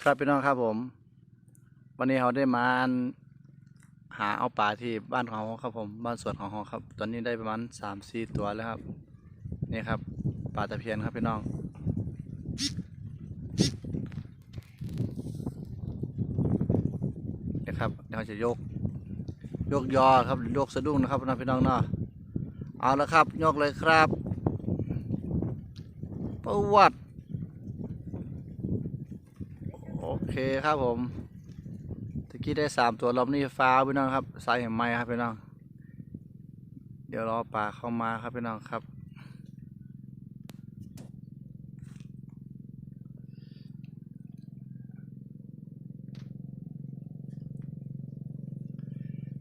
ครับพี่น้องครับผม วันนี้เราได้มาหาเอาปลาที่บ้านของเราครับผมบ้านสวนของเราครับ ตอนนี้ได้ประมาณสามสี่ตัวแล้วครับ นี่ครับปลาตะเพียนครับพี่น้องนี่ครับเดี๋ยวเราจะยก ยกยอครับหรือยกสะดุ้งนะครับน้องพี่น้องเนาะเอาละครับ ยกเลยครับประวัติ โอ เคครับผมตะกี้ได้สามตัวรอบนี้ฟ้าพี่น้องครับสายแห่งไม้ครับพี่น้อง เดี๋ยวรอปลาเข้ามาครับพี่น้องครับ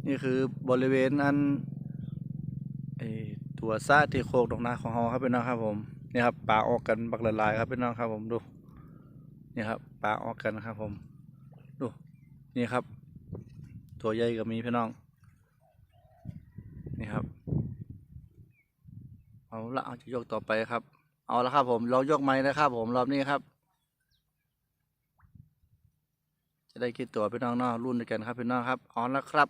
นี่คือบริเวณอันไอตัวซาที่โคกดอกนาของเราครับพี่น้องครับผมนี่ครับปลาออกกันบักละลายครับพี่น้องครับผมดู นี่ครับปลาออกกันนะครับ ผมดูนี่ครับ ตัวใหญ่ก็มีพี่น้อง นี่ครับ เอาละเอาจะยกต่อไปครับ เอาละครับ ผมเรายกไม้นะครับ ผมรอบนี้ครับ จะได้คิดตัวพี่น้องเนาะรุ่นด้วยกันครับพี่น้องครับเอ๋อแล้วครับ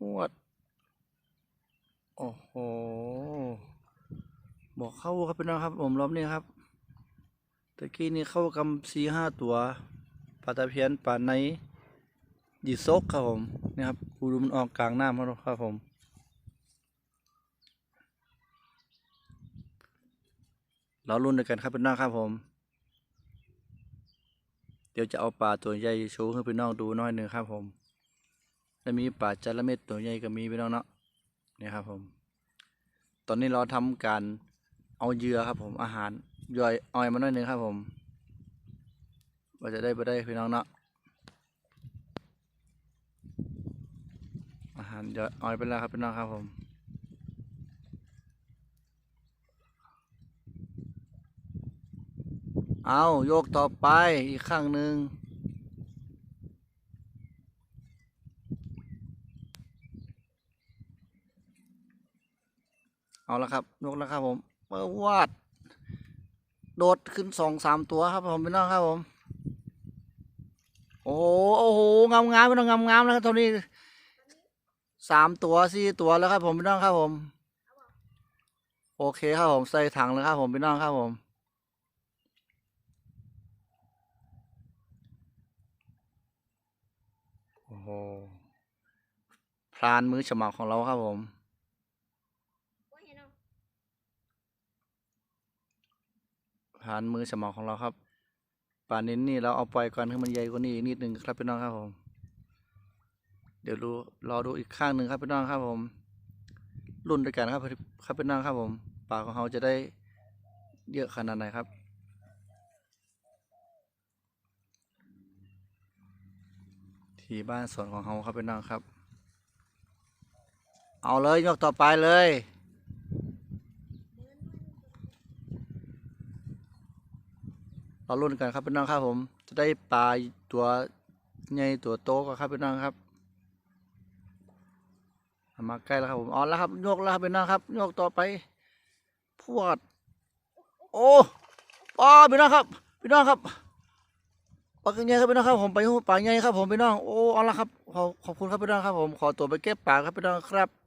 ปวดโอ้โหบอกเข้าครับพี่น้องครับ ผมรอบนี้ครับ ตะกี้นี่เข้ากำสี่ห้าตัวปลาตะเพียนปลาในยีซกครับผมนี่ครับกูดูมันออกกลางน้ำแล้วครับผมเราลุ้นด้วยกันครับพี่น้องครับผม เดี๋ยวจะเอาปลาตัวใหญ่โชว์ให้พี่น้องดูน้อยหนึ่งครับผมและมีปลาจระเม็ดตัวใหญ่ก็มีพี่น้องเนาะนี่ครับผม ตอนนี้เราทำการเอาเยื่อครับผมอาหาร ย่อยอ้อยมาหน่อยหนึ่งครับผมว่าจะได้ไปได้พี่น้องเนาะอาหารย่อยอ้อยไปแล้วครับพี่น้องครับผมเอาโยกต่อไปอีกข้างหนึ่งเอาละครับยกแล้วครับผมเปิดวาด โดดขึ้นสองสามตัวครับผมพี่น้องครับผม โอ้โหโอ้โหงามงามพี่น้องงามงามแล้วครับตอนนี้สามตัวสี่ตัวแล้วครับผมพี่น้องครับผม โอเคครับผมใส่ถังเลยครับผมพี่น้องครับผมโอ้โหพรานมือฉมังของเราครับผม พรานมือฉมังของเราครับ ป่านินนี่เราเอาปล่อยก่อนให้มันใหญ่กว่านี้อีกนิดหนึ่งครับพี่น้องครับผม เดี๋ยวดูรอดูอีกข้างหนึ่งครับพี่น้องครับผมรุ่นด้วยกันครับครับพี่น้องครับผมป่าของเราจะได้เยอะขนาดไหนครับที่บ้านสวนของเราครับพี่น้องครับ เอาเลยยกต่อไปเลย เราลุ้นกันครับพี่น้องครับผม จะได้ปลาตัวใหญ่ตัวโตก็ครับพี่น้องครับมาใกล้แล้วครับผมเอแล้วครับโยกแล้วครับพี่น้องครับโยกต่อไป พวด โอ้ปลาพี่น้องครับพี่น้องครับปลาใหญ่ครับพี่น้องครับผมไปปลาใหญ่ครับผมพี่น้องโอ้เอาละครับขอขอบคุณครับพี่น้องครับผมขอตัวไปเก็บปลาครับพี่น้องครับ